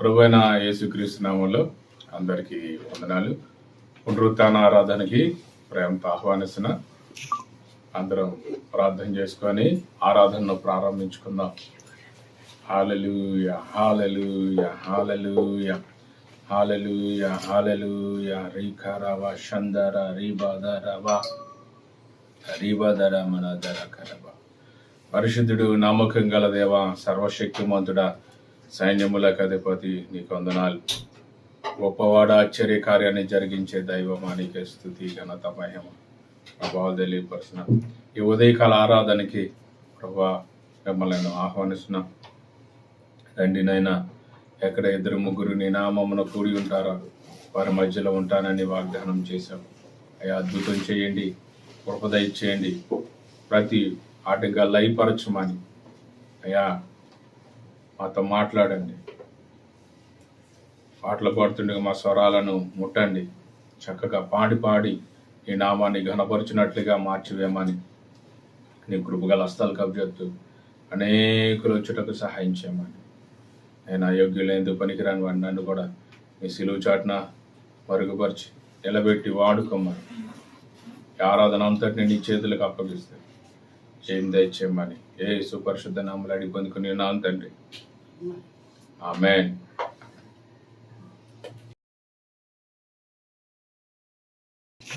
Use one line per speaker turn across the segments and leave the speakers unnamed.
ప్రభువైన యేసుక్రీస్తు నామంలో అందరికీ వందనాలు. పునరుత్న ఆరాధనకి ప్రేమతో ఆహ్వానిస్తున్న అందరం ప్రార్థన చేసుకొని ఆరాధనను ప్రారంభించుకుందాం. Hallelujah hallelujah hallelujah hallelujah hallelujah. రీఖరవ షందర రీబాదరవ రీబాదర మనదర కరవ పరిశుద్ధుడు నమ్మకం గల దేవ సర్వశక్తిమంతుడా సైన్యములకు అధిపతి నీకు వందనాలు. గొప్పవాడ ఆశ్చర్య కార్యాన్ని జరిగించే దైవమా నీకే స్థుతి ఘనత మహిమ ప్రభావాలు తెలియపరుచిన ఈ ఉదయకాల ఆరాధనకి ప్రభా మిమ్మల్ని ఆహ్వానిస్తున్నాం. రండి ఎక్కడ ఇద్దరు ముగ్గురు నీ నామమున కూడి ఉంటారో వారి మధ్యలో ఉంటానని వాగ్దానం చేశాం అయ్యా అద్భుతం చేయండి కృపద ఇచ్చేయండి ప్రతి ఆటగా లయపరచమని. అయ్యా మాతో మాట్లాడండి. పాటలు పాడుతుండగా మా స్వరాలను ముట్టండి. చక్కగా పాడి పాడి ఈ నామాన్ని ఘనపరిచినట్లుగా మార్చివేయమని. నీ కృపగల హస్తాలు కబ్జెత్తు. అనేకులు వచ్చుటకు సహాయం చేయమని. నేను అయోగ్యులైందు పనికిరాని వాడిని? నన్ను కూడా నీ సిలువు చాటున మరుగుపరిచి నిలబెట్టి వాడుకోమని. ఆరాధన అంతటిని నీ చేతులకు అప్పగిస్తే. ఏం దయచేయమని? ఏ సుపరిశుద్ధ నామలు అడిగి పొందుకుని నా తండ్రి. ఆమెన్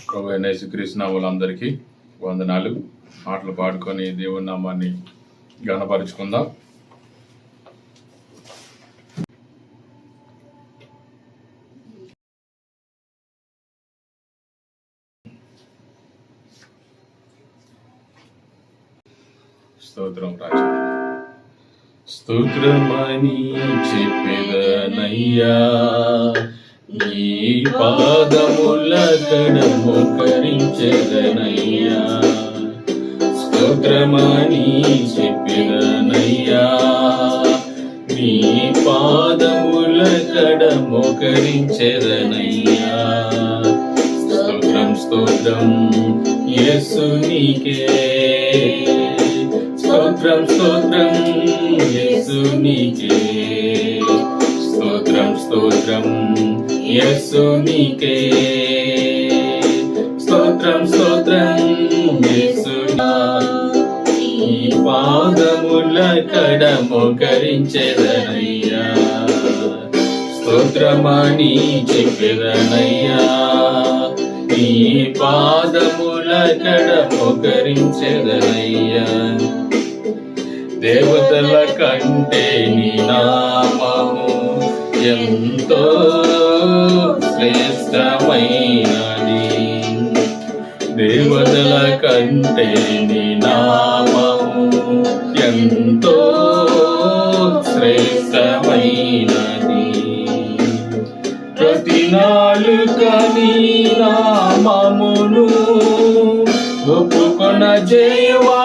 ప్రభు యేసుక్రీస్తు వాళ్ళందరికీ వందనాలు. మాటలు పాడుకొని దేవుని నామాన్ని గణపరుచుకుందాం స్తోత్రమని చెప్పెదనయ్యా. నీ పాదముల కడము కరించెదనయ్యా. స్తోత్రమని చెప్పెదనయ్యా. నీ పాదముల కడము కరించెదనయ్యా. స్తోత్రం స్తోత్రం యేసు నీకే స్తోత్రం స్తోత్రం యేసు స్తోత్రం స్తోత్రం యేసు స్తోత్రం స్తోత్రం యేసు ఈ పాదముల కడము కరించెదనయ్యా స్తోత్రమని చెప్పెదనయ్యా. ఈ పాదముల కడము కరించెదనయ్యా దేవతల కంటే నీ నామము ఎంతో శ్రేష్టమైనది. దేవతల కంటే నీ నామము ఎంతో శ్రేష్టమైనది. ప్రతి నాలుక నీ నామమును ఒప్పుకొన జయవా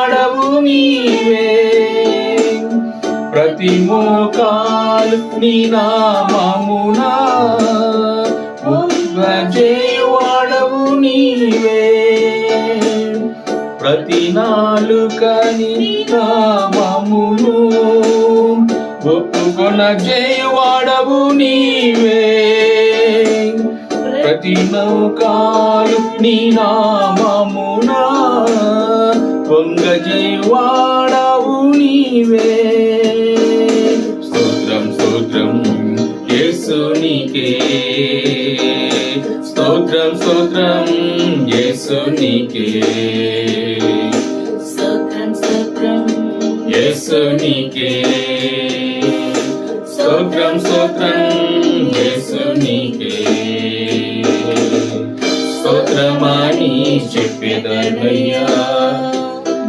నీ నామమునా జయవాడవు నీవే. ప్రతి నాలుకని నామమును ఒప్పుకొన జయవాడవు నీవే. ప్రతి నౌకాలు నీ నామమునా పొంగ జయవాడవు నీవే. యేసు నీకే స్తోత్రం స్తోత్రం యేసు నీకే
స్తోత్రం స్తోత్రం.
యేసు నీకే స్తోత్రం స్తోత్రం యేసు నీకే స్తోత్రమని చెప్పేదనయ్యా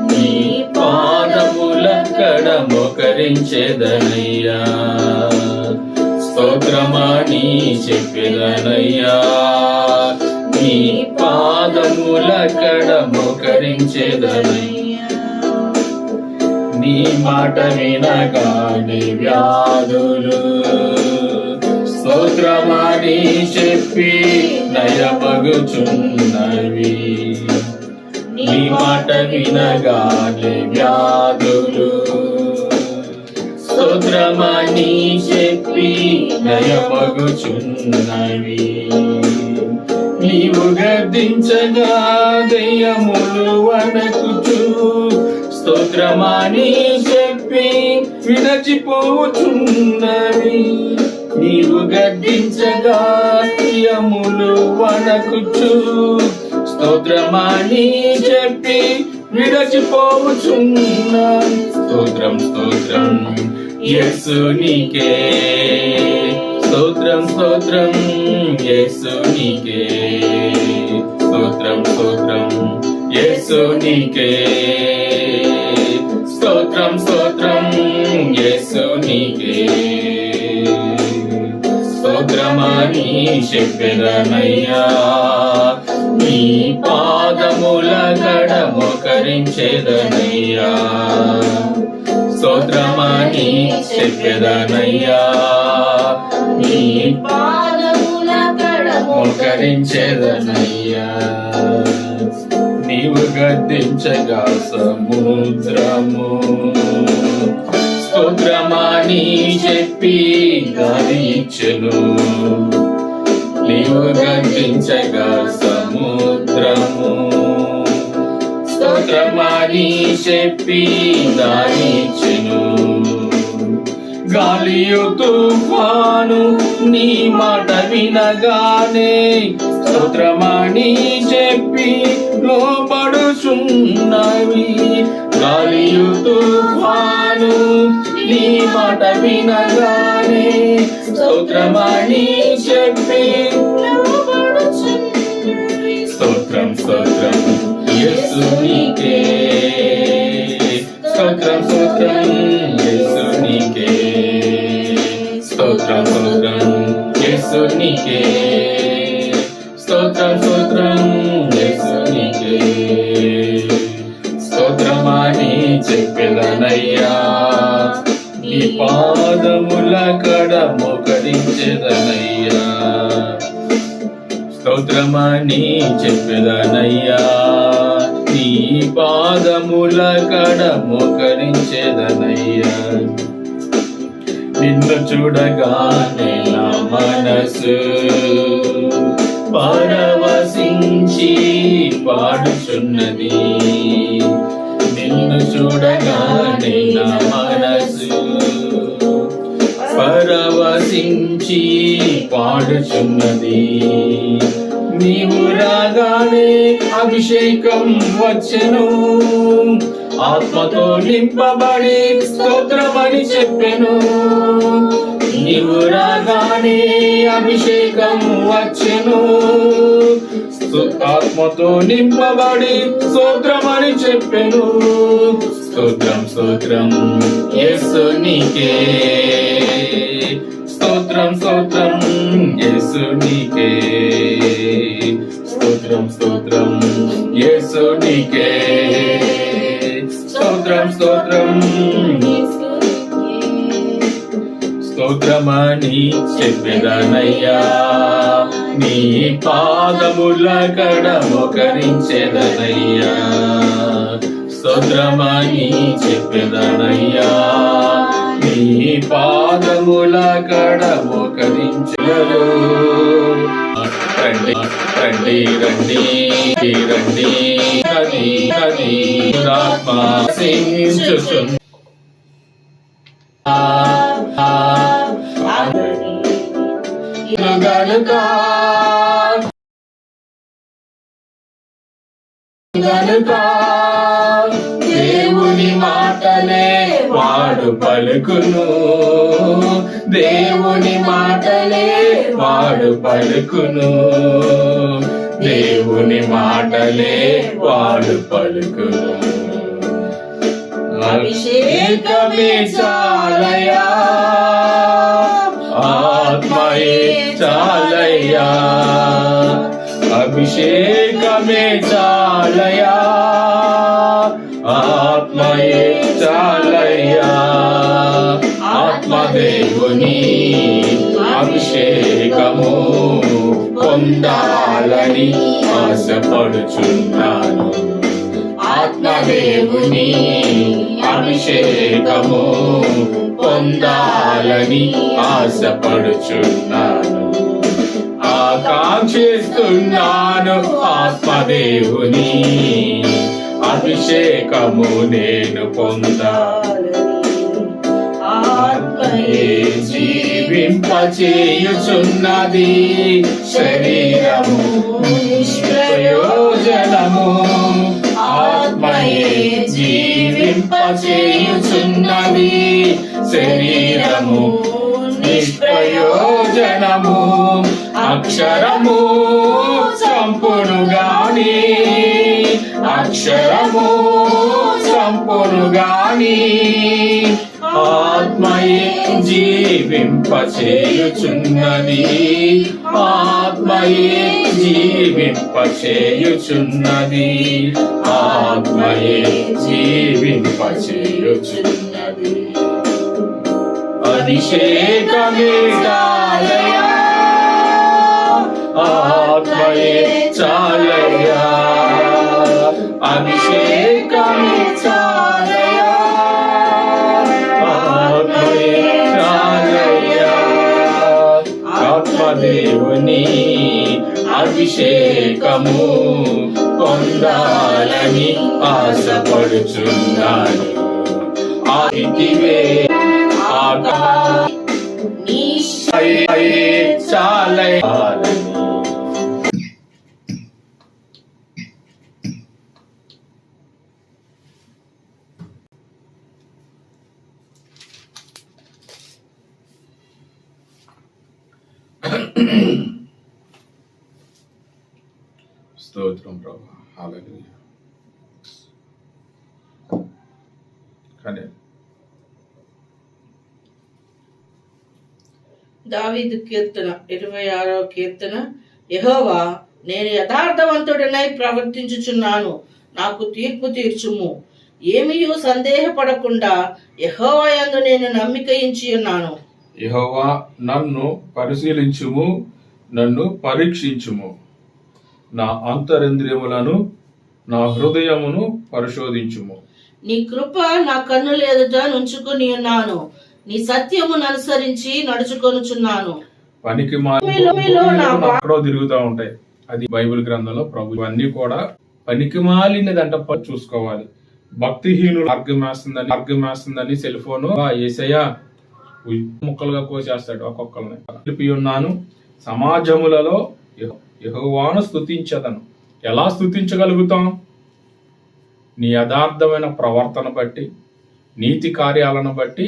నీ పాదముల కడ మోకరించేదనయ్యా స్తోత్రమని చెప్పినయ్యా నీ పాదముల కడ మోకరించేదనయ్యా. నీ మాట వినగానే వ్యాధులు స్తోత్రమాని చెప్పి నయమగుచున్నవి. నీ మాట వినగానే వ్యాధులు స్తోత్రమని చెప్పి నయమగుచున్నవి నీవు గర్దించగా దయ్యములు వనకుచు స్తోత్రమని చెప్పి విడచిపోచున్నవి. నీవు గర్దించగా దయ్యములు వనకుచు స్తోత్రమని చెప్పి విడచిపోచున్నా స్తోత్రం స్తోత్రం. యేసునికే. స్తోత్రం స్తోత్రం యేసునికే. స్తోత్రం స్తోత్రం యేసునికే. స్తోత్రం స్తోత్రం యేసునికే. స్తోత్రమని చెప్పెదనయ్యా నీ పాదముల గడ మోకరించేదనయ్యా స్తోత్రమని చెప్పెదనయ్యా నీ
పాదముల కడము
నీవు గద్దించగా సముద్రము. స్తోత్రమాని చెప్పి గాలి నీవు గద్దించగా సముద్రము. మాత్రమని చెప్పి గాలి గాలియు తుఫాను నీ మాట వినగానే స్తోత్రమని చెప్పి లోపడుచున్నవి గాలియు తుఫాను నీ మాట వినగానే స్తోత్రమని చెప్పి స్తోత్రం స్తోత్రం. యేసు స్తోత్రం స్తోత్రం యేసు స్తోత్రం స్తోత్రం యేసు స్తోత్రం స్తోత్రం యేసు స్తోత్రమని చెప్పెదనయ్యా నీ పాదముల కడ మోకరించెదనయ్యా. స్తోత్రమని చెప్పెదనయ్యా చూడగానే నా మనసు పరవశించి పాడుచున్నది. నిన్ను చూడగానే నా మనసు పరవశించి పాడుచున్నది. నీవు రాగానే అభిషేకం వచ్చను. ఆత్మతో నింపబడి స్తోత్రమని చెప్పెను. నీవు రాగానే అభిషేకం వచ్చెను. ఆత్మతో నింపబడి స్తోత్రమని చెప్పెను. స్తోత్రం స్తోత్రం యేసు నీకే. స్తోత్రం స్తోత్రం యేసు నీకే. స్తోత్రం స్తోత్రం యేసు నీకే. స్తోత్రం స్తోత్రం. స్తోత్రమణి చెప్పెదనయ్యా నీ పాదముల కడ మోకరించెదనయ్యా స్తోత్రమని చెప్పెదనయ్యా నీ పాదముల కడ మోకరించెదరు రండి రండి రండి రండి. కది కది ఆత్మ సించుచున్న గనుక గనుక దేవుని మాటలే వాడు పలుకును దేవుని మాటలే వాడు పలుకును దేవుని మాటలే వాడు పలుకును అభిషేకమే చాలయా ఆత్మయే చాలయ్యా. అభిషేకమే చాలయా ఆత్మయే చాలయ్యా. ఆత్మదేవుని అభిషేకము. ఉండాలని ఆశపడుచున్నాను. ఆత్మదేవుని అభిషేకము పొందాలని ఆశపడుచున్నాను. ఆకాంక్షిస్తున్నాను ఆత్మదేవుని అభిషేకము నేను పొందాలి ఆత్మయే జీవింపచేయుచున్నది శరీరము నిష్ప్రయోజనము ఆత్మయే జీవింపచేయుచున్నది శరీరము నిష్ప్రయోజనము అక్షరము చంపును గాని అక్షరము చంపును గాని ఆత్మయే జీవింపచేయుచున్నది. ఆత్మయే జీవింపచేయుచున్నది. ఆత్మయే జీవింపచేయుచున్నది. అభిషేకమే చాలయా ఆత్మయే చాలయ అభిషేకము పొందాలని ఆశపడుచున్నాను ఆదివే ఆగా చాలయాలని స్తోత్రం కానీ
దావీదు కీర్తన ఇరవై ఆరో కీర్తన. యెహోవా నేను యథార్థవంతుడినై ప్రవర్తించుచున్నాను. నాకు తీర్పు తీర్చుము. ఏమియు సందేహపడకుండా యెహోవా యందు నేను నమ్మిక ఉంచి ఉన్నాను
యెహోవా నన్ను పరిశీలించుము నన్ను పరీక్షించుము. నా అంతరింద్రియములను నా హృదయమును పరిశోధించుము.
నీ కృప నా కన్నుల ఎదుట నుంచుకొని ఉన్నాను. నీ సత్యమును అనుసరించి నడుచుకొనుచున్నాను.
పనికి
మీలో-
తిరుగుతూ ఉంటాయి. అది బైబిల్ గ్రంథంలో ప్రభు ఇవన్నీ కూడా పనికి మాలినదంట చూసుకోవాలి. భక్తిహీనుడు మార్గం వేస్తుందని సెల్ ఫోన్ ఏసయ్యా ముక్కలుగా కోసేస్తాడు ఒక్కొక్కరిని ఉన్నాను. సమాజములలో యెహోవాను స్తుతించదను. ఎలా స్తుతించగలుగుతాం? నీ యథార్థమైన ప్రవర్తన బట్టి నీతి కార్యాలను బట్టి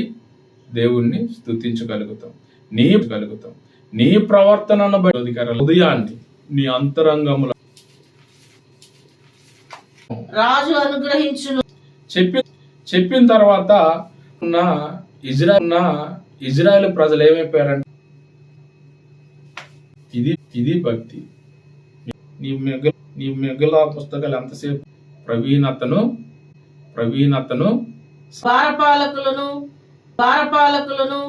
దేవుణ్ణి స్తుతించగలుగుతాం. నీ గలుగుతాం. నీ ప్రవర్తనను బట్టి అధికార హృదయాన్ని నీ అంతరంగముల
రాజు అనుగ్రహించును.
చెప్పి చెప్పిన తర్వాత ఉన్న ఇజ్రాయల్ ఉన్న ఇజ్రాయెల్ ప్రజలు ఏమైపోయారంటే ఇది ఇది భక్తి. నీ మిగిలిన నీ మిగిలిన పుస్తకాలు ఎంతసేపు? ప్రవీణతను ప్రవీణతను
భారపాలకులను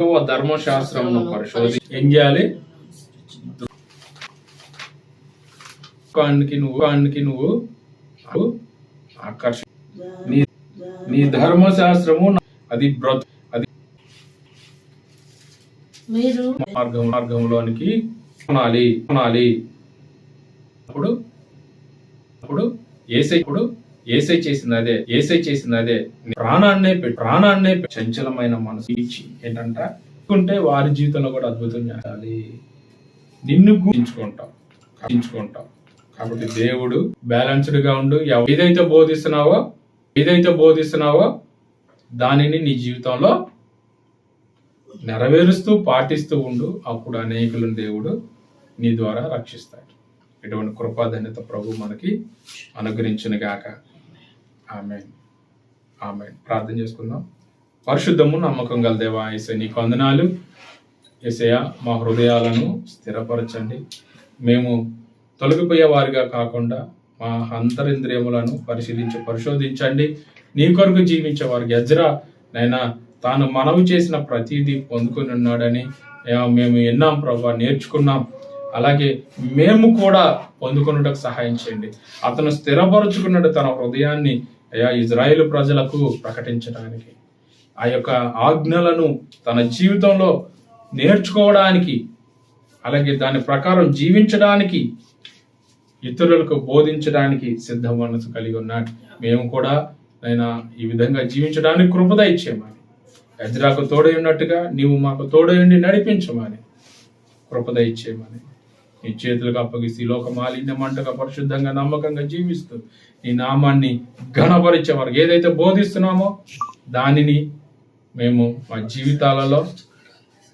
ఓ ధర్మశాస్త్రమును పరిశోధి ఏం చేయాలి? కానికి నువ్వు కానికి నువ్వు ఆకర్ష నీ నీ ధర్మశాస్త్రము అది బ్రతు అది
మీరు
మార్గం మార్గంలోనికి కొనాలి కొనాలి అప్పుడు అప్పుడు ఏసై ఇప్పుడు ఏసై చేసింది అదే ఏసై చేసింది అదే ప్రాణాన్నే ప్రాణాన్నే చంచలమైన మనసు ఇచ్చి ఏంటంటే? వారి జీవితంలో కూడా అద్భుతం చేయాలి. నిన్ను గుర్తించుకుంటాం గుర్తించుకుంటాం. కాబట్టి దేవుడు బ్యాలెన్స్డ్గా ఉండు ఏదైతే బోధిస్తున్నావో ఏదైతే బోధిస్తున్నావో దానిని నీ జీవితంలో నెరవేరుస్తూ పాటిస్తూ ఉండు. అప్పుడు అనేకులను దేవుడు నీ ద్వారా రక్షిస్తాడు. ఇటువంటి కృపాధన్యత ప్రభు మనకి అనుగ్రహించిన గాక ఆమె ఆమె ప్రార్థన చేసుకుందాం. పరిశుద్ధము నమ్మకం గల దేవా ఏసే నీకు వందనాలు. ఏసయ మా హృదయాలను స్థిరపరచండి. మేము తొలగిపోయే వారిగా కాకుండా మా అంతరింద్రియములను పరిశీలించి పరిశోధించండి. నీ కొరకు జీవించే వారికి ఎజ్రా నైనా తాను మనవి చేసిన ప్రతిదీ పొందుకుని ఉన్నాడని మేము విన్నాం ప్రభా నేర్చుకున్నాం. అలాగే మేము కూడా పొందుకున్నటకు సహాయం చేయండి. అతను స్థిరపరుచుకున్నట్టు తన హృదయాన్ని అయా ఇజ్రాయేల్ ప్రజలకు ప్రకటించడానికి ఆ యొక్క ఆజ్ఞలను తన జీవితంలో నేర్చుకోవడానికి అలాగే దాని ప్రకారం జీవించడానికి ఇతరులకు బోధించడానికి సిద్ధ మనసు కలిగి ఉన్నాడు. మేము కూడా నైనా ఈ విధంగా జీవించడానికి కృపద ఇచ్చేమని ఎజ్రాకు తోడై ఉన్నట్టుగా నీవు మాకు తోడయుండి నడిపించమని కృపద ఇచ్చేయమని నీ చేతులకు అప్పగిస్తూ ఈ లోక మాలిన్య మంటగా పరిశుద్ధంగా నమ్మకంగా జీవిస్తూ నీ నామాన్ని ఘనపరిచే వారికి ఏదైతే బోధిస్తున్నామో దానిని మేము మా జీవితాలలో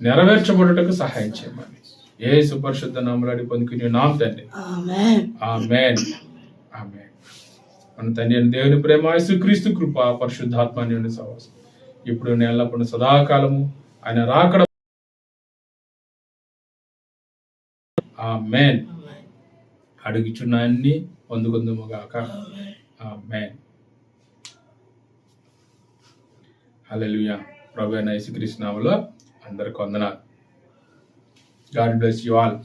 నెరవేర్చబడుటకు సహాయం చేయమని. ఏ సుపరిశుద్ధ నామలాడి పొందుకుని నామ తండ్రి.
ఆమేన్.
ఆమెన్. ఆమెన్. మన తండ్రి దేవుని ప్రేమ యేసుక్రీస్తు కృప పరిశుద్ధాత్మ నుండి సహవాసం ఇప్పుడు ఎల్లప్పుడు సదాకాలము ఆయన రాకడ ఆమెన్. అడుగుచున్న అన్ని పొందుకుందుము గాక ఆమెన్. హల్లెలూయా. ప్రభు నామములో అందరికి వందనాలు. God bless you all.